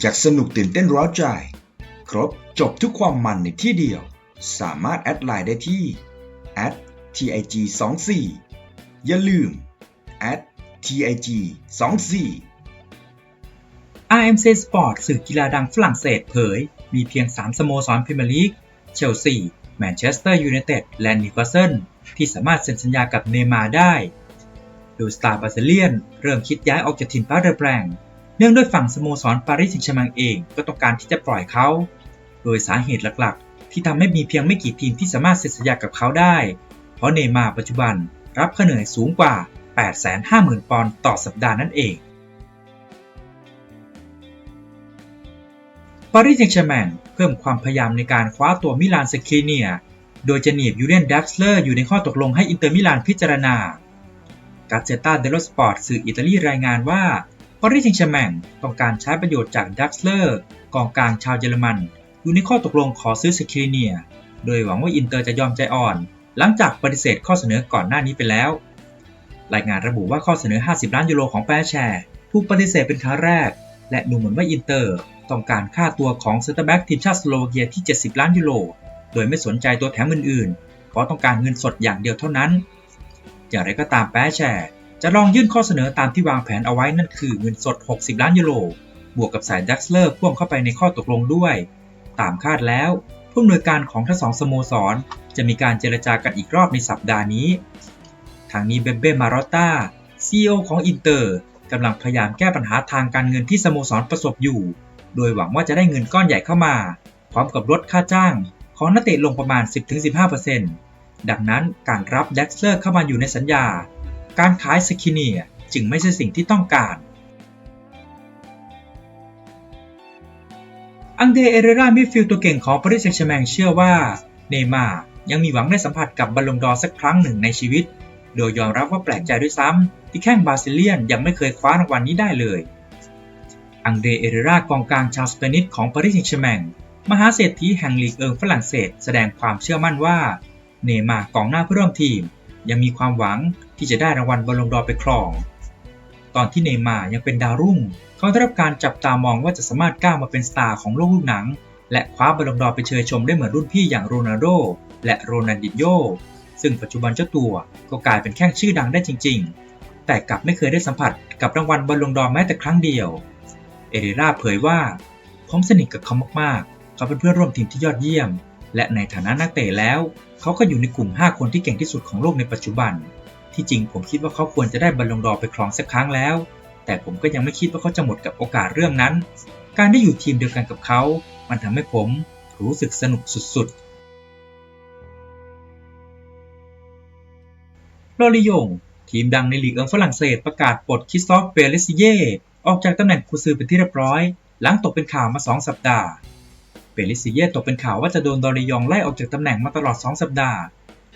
อยากสนุกตื่นเต้นร้าวใจ ครบจบทุกความมันในที่เดียว สามารถแอดไลน์ได้ที่ @tig 2 4 อย่าลืม @tig 2 4 RMC Sport สื่อกีฬาดังฝรั่งเศสเผย มีเพียง 3 สโมสรพรีเมียร์ลีก เชลซี แมนเชสเตอร์ยูไนเต็ด และนิวคาสเซิลที่สามารถเซ็นสัญญากับเนมาได้ โดยสตาร์บาซิเลียน เริ่มคิดย้ายออกจากถิ่นพาเดอร์แบรง เนื่องด้วยฝั่งสโมสรปารีสแซงต์แชร์แมงเองก็ต้องการที่จะปล่อยเขา โดยสาเหตุหลักๆ ที่ทำให้มีเพียงไม่กี่ทีมที่สามารถเซ็นสัญญากับเขาได้ เพราะเนย์มาร์ปัจจุบันรับค่าเหนื่อยสูงกว่า 850,000 ปอนด์ต่อสัปดาห์นั่นเอง ปารีสแซงต์แชร์แมงเพิ่มความพยายามในการคว้าตัวมิลานสครีเนีย โดยจะหนีบยูเรนดักสเลอร์อยู่ในข้อตกลงให้อินเตอร์มิลานพิจารณากาเซตาเดลสปอร์ตสื่ออิตาลีรายงานว่า ปารีสแซงต์แชแมงต้องการใช้ประโยชน์จากดักเลอร์กองกลางชาวเยอรมัน อยู่ในข้อตกลงขอซื้อสครีเนีย โดยหวังว่าอินเตอร์จะยอมใจอ่อน หลังจากปฏิเสธข้อเสนอก่อนหน้านี้ไปแล้ว รายงานระบุว่าข้อเสนอ 50 ล้านยูโรของแปรแชร์ถูกปฏิเสธเป็นครั้งแรก และดูเหมือนว่าอินเตอร์ต้องการค่าตัวของเซนเตอร์แบ็กทีมชาติสโลวาเกียที่ 70 ล้านยูโร โดยไม่สนใจตัวแถมอื่นๆ เพราะต้องการเงินสดอย่างเดียวเท่านั้น อย่างไรก็ตามแปรแชร์ จะลองยื่นข้อเสนอตามที่วางแผนเอาไว้นั่นคือเงินสด 60 ล้านยูโร บวกกับสายดักสเลอร์พ่วงเข้าไปในข้อตกลงด้วย ตามคาดแล้ว ผู้อำนวยการของทั้งสองสโมสร จะมีการเจรจากันอีกรอบในสัปดาห์นี้ ทางนี้เบเบ้มารอตตาซีอของอินเตอร์กำลังพยายามแก้ปัญหาทางการเงินที่สโมสรประสบอยู่ โดยหวังว่าจะได้เงินก้อนใหญ่เข้ามา พร้อมกับลดค่าจ้าง ของนักเตะลงประมาณ 10-15%ดังนั้นการรับแด็กเลอร์เข้ามาอยู่ในสัญญา การขายสกิเนียจึงไม่ใช่สิ่งที่ต้องการ อังเดเอเรรามิฟิลตัวเก่งของปารีสแซงต์แชร์แมงเชื่อว่า เนมายังมีหวังได้สัมผัสกับบอลลงดอร์สักครั้งหนึ่งในชีวิต โดยยอมรับว่าแปลกใจด้วยซ้ำที่แข้งบาซิเลียนยังไม่เคยคว้ารางวัลนี้ได้เลย อังเดเอเรรากองกลางชาวสเปนิชของปารีสแซงต์แชร์แมงมหาเศรษฐีแห่งลีกเอิงฝรั่งเศส แสดงความเชื่อมั่นว่า เนมากองหน้าเพื่อร่วมทีม ยังมีความหวังที่จะได้รางวัลบอลลงดอร์ไปครอง ตอนที่เนย์มาร์ยังเป็นดาวรุ่ง เขาได้รับการจับตามองว่าจะสามารถก้าวมาเป็นสตาร์ของโลกลูกหนัง และคว้าบอลลงดอร์ไปเชยชมได้เหมือนรุ่นพี่อย่างโรนัลโดและโรนัลดิโญซึ่งปัจจุบันเจ้าตัวก็กลายเป็นแข้งชื่อดังได้จริง ๆ แต่กลับไม่เคยได้สัมผัสกับรางวัลบอลลงดอร์แม้แต่ครั้งเดียว เอเรราเผยว่าผมสนิทกับเขามากๆ เขาเป็นเพื่อนร่วมทีมที่ยอดเยี่ยม และในฐานะนักเตะแล้ว เขาก็อยู่ในกลุ่ม 5 คนที่เก่งที่สุดของโลกในปัจจุบัน ที่จริงผมคิดว่าเขาควรจะได้บอลลงดอไปครองสักครั้งแล้ว แต่ผมก็ยังไม่คิดว่าเขาจะหมดกับโอกาสเรื่องนั้น การได้อยู่ทีมเดียวกันกับเขา มันทำให้ผมรู้สึกสนุกสุดๆโรลิยงทีมดังในลีกเอิงฝรั่งเศสประกาศปลดคริสตอฟเปเรซิเย่ออกจากตำแหน่งกุซือเป็นที่เรียบร้อย หลังตกเป็นข่าวมา 2 สัปดาห์ เปเรซิเย่ตกเป็นข่าวว่าจะโดนดอริยองไล่ออกจากตำแหน่งมาตลอด 2 สัปดาห์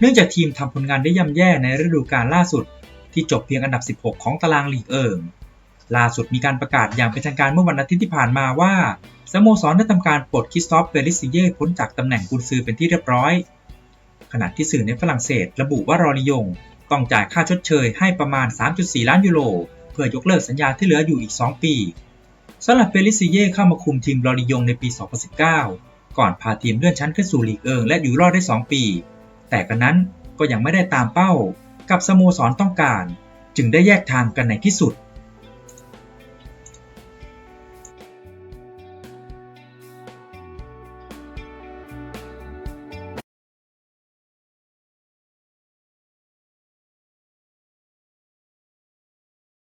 เนื่องจากทีมทำผลงานได้ย่ำแย่ในฤดูกาลล่าสุด ที่จบเพียงอันดับ 16 ของตารางลีกเอิงล่าสุดมีการประกาศอย่างเป็นทางการเมื่อวันอาทิตย์ที่ผ่านมาว่าสโมสรได้ทำการปลดคิสตอฟเปริซิเย่พ้นจากตำแหน่งกุนซือเป็นที่เรียบร้อย ขณะที่สื่อในฝรั่งเศส ระบุว่ารอริยงต้องจ่ายค่าชดเชยให้ประมาณ 3.4 ล้านยูโรเพื่อยกเลิกสัญญาที่เหลืออยู่อีก 2 ปี สำหรับเปริซิเย่เข้ามาคุมทีมลอริยงในปี 2019 ก่อนพาทีมเลื่อนชั้นขึ้นสู่ลีกเอิงและอยู่รอดได้ 2 ปี แต่กันนั้นก็ยังไม่ได้ตามเป้า กับสโมสรต้องการ จึงได้แยกทางกันในที่สุด